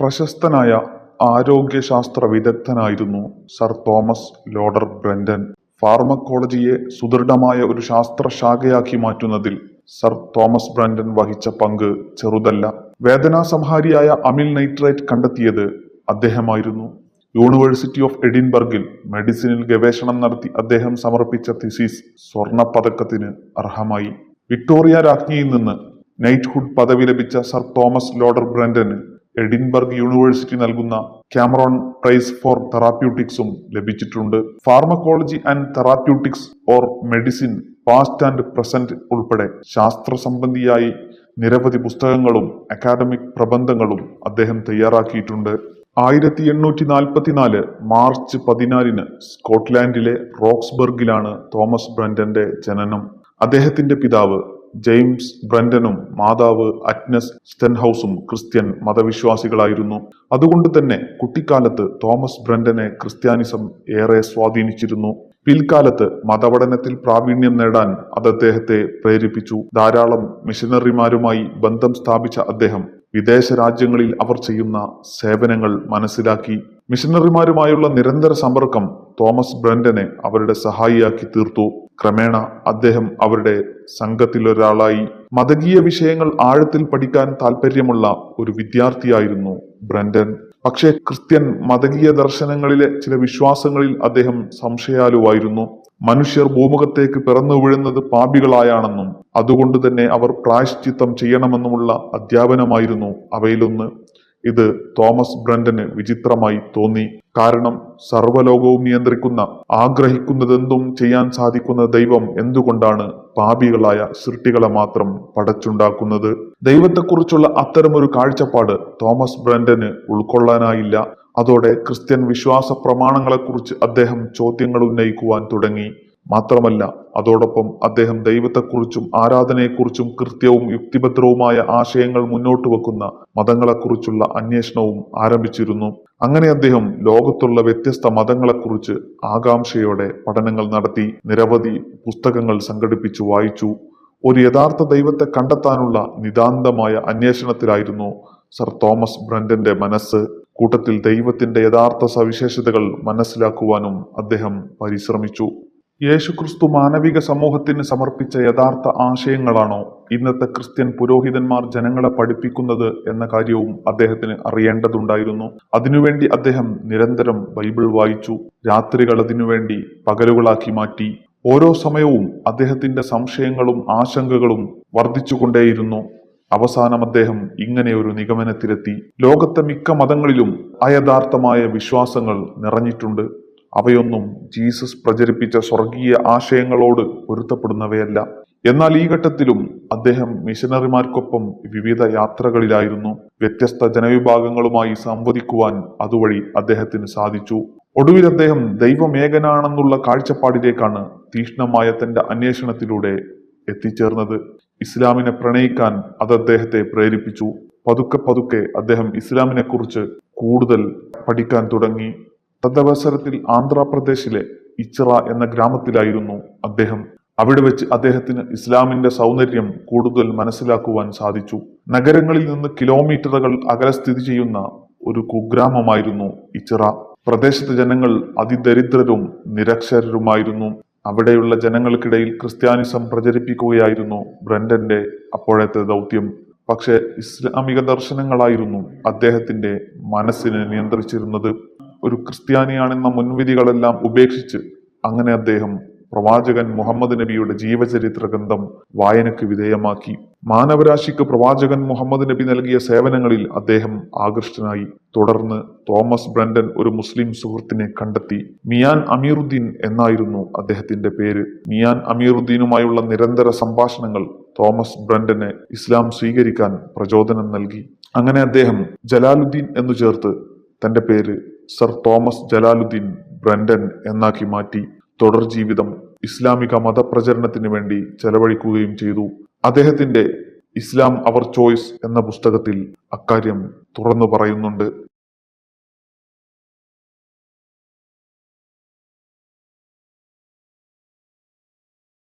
പ്രശസ്തനായ ആരോഗ്യശാസ്ത്ര വിദഗ്ധനായിരുന്നു സർ തോമസ് ലോഡർ ബ്രെൻഡൻ. ഫാർമക്കോളജിയെ സുദൃഢമായ ഒരു ശാസ്ത്രശാഖയാക്കി മാറ്റുന്നതിൽ സർ തോമസ് ബ്രണ്ടൻ വഹിച്ച പങ്ക് ചെറുതല്ല. വേദനാസംഹാരിയായ അമിൽ നൈട്രേറ്റ് കണ്ടെത്തിയത് അദ്ദേഹമായിരുന്നു. യൂണിവേഴ്സിറ്റി ഓഫ് എഡിൻബർഗിൽ മെഡിസിനിൽ ഗവേഷണം നടത്തി അദ്ദേഹം സമർപ്പിച്ച തിസീസ് സ്വർണ പതക്കത്തിന് അർഹമായി. വിക്ടോറിയ രാജ്ഞിയിൽ നിന്ന് നൈറ്റ്ഹുഡ് പദവി ലഭിച്ച സർ തോമസ് ലോഡർ ബ്രണ്ടന് എഡിൻബർഗ് യൂണിവേഴ്സിറ്റി നൽകുന്ന ക്യാമറോൺ പ്രൈസ് ഫോർ തെറാപ്യൂട്ടിക്സും ലഭിച്ചിട്ടുണ്ട്. Pharmacology and therapeutics or medicine past and present ഉൾപ്പെടെ ശാസ്ത്ര സംബന്ധിയായി നിരവധി പുസ്തകങ്ങളും അക്കാദമിക് പ്രബന്ധങ്ങളും അദ്ദേഹം തയ്യാറാക്കിയിട്ടുണ്ട്. ആയിരത്തി എണ്ണൂറ്റി നാൽപ്പത്തിനാല് മാർച്ച് പതിനാലിന് സ്കോട്ട്ലാൻഡിലെ റോക്സ്ബർഗിലാണ് തോമസ് ബ്രണ്ടന്റെ ജനനം. അദ്ദേഹത്തിന്റെ പിതാവ് ജെയിംസ് ബ്രണ്ടനും മാതാവ് അറ്റ്നസ് സ്റ്റെൻഹൌസും ക്രിസ്ത്യൻ മതവിശ്വാസികളായിരുന്നു. അതുകൊണ്ട് തന്നെ കുട്ടിക്കാലത്ത് തോമസ് ബ്രണ്ടനെ ക്രിസ്ത്യാനിസം ഏറെ സ്വാധീനിച്ചിരുന്നു. പിൽക്കാലത്ത് മതപഠനത്തിൽ പ്രാവീണ്യം നേടാൻ അത് അദ്ദേഹത്തെ പ്രേരിപ്പിച്ചു. ധാരാളം മിഷനറിമാരുമായി ബന്ധം സ്ഥാപിച്ച അദ്ദേഹം വിദേശ രാജ്യങ്ങളിൽ അവർ ചെയ്യുന്ന സേവനങ്ങൾ മനസ്സിലാക്കി. മിഷനറിമാരുമായുള്ള നിരന്തര സമ്പർക്കം തോമസ് ബ്രണ്ടനെ അവരുടെ സഹായിയാക്കി തീർത്തു. ക്രമേണ അദ്ദേഹം അവരുടെ സംഘത്തിലൊരാളായി മതകീയ വിഷയങ്ങൾ ആഴത്തിൽ പഠിക്കാൻ താല്പര്യമുള്ള ഒരു വിദ്യാർത്ഥിയായിരുന്നു ബ്രണ്ടൻ. പക്ഷേ ക്രിസ്ത്യൻ മതകീയ ദർശനങ്ങളിലെ ചില വിശ്വാസങ്ങളിൽ അദ്ദേഹം സംശയാലുവായിരുന്നു. മനുഷ്യർ ഭൂമുഖത്തേക്ക് പിറന്നു വീഴുന്നത് പാപികളായാണെന്നും അതുകൊണ്ട് തന്നെ അവർ പ്രായശ്ചിത്തം ചെയ്യണമെന്നുമുള്ള അധ്യാപനമായിരുന്നു അവയിലൊന്ന്. ഇത് തോമസ് ബ്രണ്ടന് വിചിത്രമായി തോന്നി. കാരണം സർവലോകവും നിയന്ത്രിക്കുന്ന ആഗ്രഹിക്കുന്നതെന്തും ചെയ്യാൻ സാധിക്കുന്ന ദൈവം എന്തുകൊണ്ടാണ് പാപികളായ സൃഷ്ടികളെ മാത്രം പടച്ചുണ്ടാക്കുന്നത്? ദൈവത്തെക്കുറിച്ചുള്ള അത്തരമൊരു കാഴ്ചപ്പാട് തോമസ് ബ്രണ്ടന് ഉൾക്കൊള്ളാനായില്ല. അതോടെ ക്രിസ്ത്യൻ വിശ്വാസ പ്രമാണങ്ങളെക്കുറിച്ച് അദ്ദേഹം ചോദ്യങ്ങൾ ഉന്നയിക്കുവാൻ തുടങ്ങി. മാത്രമല്ല അതോടൊപ്പം അദ്ദേഹം ദൈവത്തെക്കുറിച്ചും ആരാധനയെക്കുറിച്ചും കൃത്യവും യുക്തിഭദ്രവുമായ ആശയങ്ങൾ മുന്നോട്ട് വെക്കുന്ന മതങ്ങളെക്കുറിച്ചുള്ള അന്വേഷണവും ആരംഭിച്ചിരുന്നു. അങ്ങനെ അദ്ദേഹം ലോകത്തുള്ള വ്യത്യസ്ത മതങ്ങളെക്കുറിച്ച് ആകാംക്ഷയോടെ പഠനങ്ങൾ നടത്തി നിരവധി പുസ്തകങ്ങൾ സംഘടിപ്പിച്ചു വായിച്ചു. ഒരു യഥാർത്ഥ ദൈവത്തെ കണ്ടെത്താനുള്ള നിതാന്തമായ അന്വേഷണത്തിലായിരുന്നു സർ തോമസ് ബ്രണ്ടന്റെ മനസ്സ്. കൂട്ടത്തിൽ ദൈവത്തിന്റെ യഥാർത്ഥ സവിശേഷതകൾ മനസ്സിലാക്കുവാനും അദ്ദേഹം പരിശ്രമിച്ചു. യേശുക്രിസ്തു മാനവിക സമൂഹത്തിന് സമർപ്പിച്ച യഥാർത്ഥ ആശയങ്ങളാണോ? ഇന്നത്തെ ക്രിസ്ത്യൻ പുരോഹിതന്മാർ ജനങ്ങളെ പഠിപ്പിക്കുന്നത് എന്ന കാര്യവും അദ്ദേഹത്തിന് അറിയേണ്ടതുണ്ടായിരുന്നു. അതിനുവേണ്ടി അദ്ദേഹം നിരന്തരം ബൈബിൾ വായിച്ചു രാത്രികൾ അതിനുവേണ്ടി പകലുകളാക്കി മാറ്റി. ഓരോ സമയവും അദ്ദേഹത്തിന്റെ സംശയങ്ങളും ആശങ്കകളും വർദ്ധിച്ചുകൊണ്ടേയിരുന്നു. അവസാനം അദ്ദേഹം ഇങ്ങനെ ഒരു നിഗമനത്തിലെത്തി. ലോകത്തെ മിക്ക മതങ്ങളിലും അയഥാർത്ഥമായ വിശ്വാസങ്ങൾ നിറഞ്ഞിട്ടുണ്ട്. അവയൊന്നും ജീസസ് പ്രചരിപ്പിച്ച സ്വർഗീയ ആശയങ്ങളോട് പൊരുത്തപ്പെടുന്നവയല്ല. എന്നാൽ ഈ ഘട്ടത്തിലും അദ്ദേഹം മിഷനറിമാർക്കൊപ്പം വിവിധ യാത്രകളിലായിരുന്നു. വ്യത്യസ്ത ജനവിഭാഗങ്ങളുമായി സംവദിക്കുവാൻ അതുവഴി അദ്ദേഹത്തിന് സാധിച്ചു. ഒടുവിൽ അദ്ദേഹം ദൈവമേകനാണെന്നുള്ള കാഴ്ചപ്പാടിലേക്കാണ് തീഷ്ണമായ തന്റെ അന്വേഷണത്തിലൂടെ എത്തിച്ചേർന്നത്. ഇസ്ലാമിനെ പ്രണയിക്കാൻ അത് അദ്ദേഹത്തെ പ്രേരിപ്പിച്ചു. പതുക്കെ പതുക്കെ അദ്ദേഹം ഇസ്ലാമിനെ കുറിച്ച് കൂടുതൽ പഠിക്കാൻ തുടങ്ങി. തദവസരത്തിൽ ആന്ധ്രാപ്രദേശിലെ ഇച്ചിറ എന്ന ഗ്രാമത്തിലായിരുന്നു അദ്ദേഹം. അവിടെ വെച്ച് അദ്ദേഹത്തിന് ഇസ്ലാമിന്റെ സൗന്ദര്യം കൂടുതൽ മനസ്സിലാക്കുവാൻ സാധിച്ചു. നഗരങ്ങളിൽ നിന്ന് കിലോമീറ്ററുകൾ അകലെ സ്ഥിതി ചെയ്യുന്ന ഒരു കുഗ്രാമമായിരുന്നു ഇച്ചിറ. പ്രദേശത്തെ ജനങ്ങൾ അതിദരിദ്രരും നിരക്ഷരരുമായിരുന്നു. അവിടെയുള്ള ജനങ്ങൾക്കിടയിൽ ക്രിസ്ത്യാനിസം പ്രചരിപ്പിക്കുകയായിരുന്നു ബ്രണ്ടന്റെ അപ്പോഴത്തെ ദൗത്യം. പക്ഷെ ഇസ്ലാമിക ദർശനങ്ങളായിരുന്നു അദ്ദേഹത്തിന്റെ മനസ്സിനെ നിയന്ത്രിച്ചിരുന്നത്. ഒരു ക്രിസ്ത്യാനിയാണെന്ന മുൻവിധികളെല്ലാം ഉപേക്ഷിച്ച് അങ്ങനെ അദ്ദേഹം പ്രവാചകൻ മുഹമ്മദ് നബിയുടെ ജീവചരിത്ര ഗ്രന്ഥം വായനയ്ക്ക് വിധേയമാക്കി. മാനവരാശിക്ക് പ്രവാചകൻ മുഹമ്മദ് നബി നൽകിയ സേവനങ്ങളിൽ അദ്ദേഹം ആകൃഷ്ടനായി. തുടർന്ന് തോമസ് ബ്രണ്ടൻ ഒരു മുസ്ലിം സുഹൃത്തിനെ കണ്ടെത്തി. മിയാൻ അമീറുദ്ദീൻ എന്നായിരുന്നു അദ്ദേഹത്തിന്റെ പേര്. മിയാൻ അമീറുദ്ദീനുമായുള്ള നിരന്തര സംഭാഷണങ്ങൾ തോമസ് ബ്രണ്ടന് ഇസ്ലാം സ്വീകരിക്കാൻ പ്രചോദനം നൽകി. അങ്ങനെ അദ്ദേഹം ജലാലുദ്ദീൻ എന്നു ചേർത്ത് തന്റെ പേര് സർ തോമസ് ജലാലുദ്ദീൻ ബ്രണ്ടൻ എന്നാക്കി മാറ്റി തുടർ ജീവിതം ഇസ്ലാമിക മതപ്രചരണത്തിന് വേണ്ടി ചെലവഴിക്കുകയും ചെയ്തു. അദ്ദേഹത്തിന്റെ ഇസ്ലാം അവർ ചോയ്സ് എന്ന പുസ്തകത്തിൽ അക്കാര്യം തുറന്നു പറയുന്നുണ്ട്.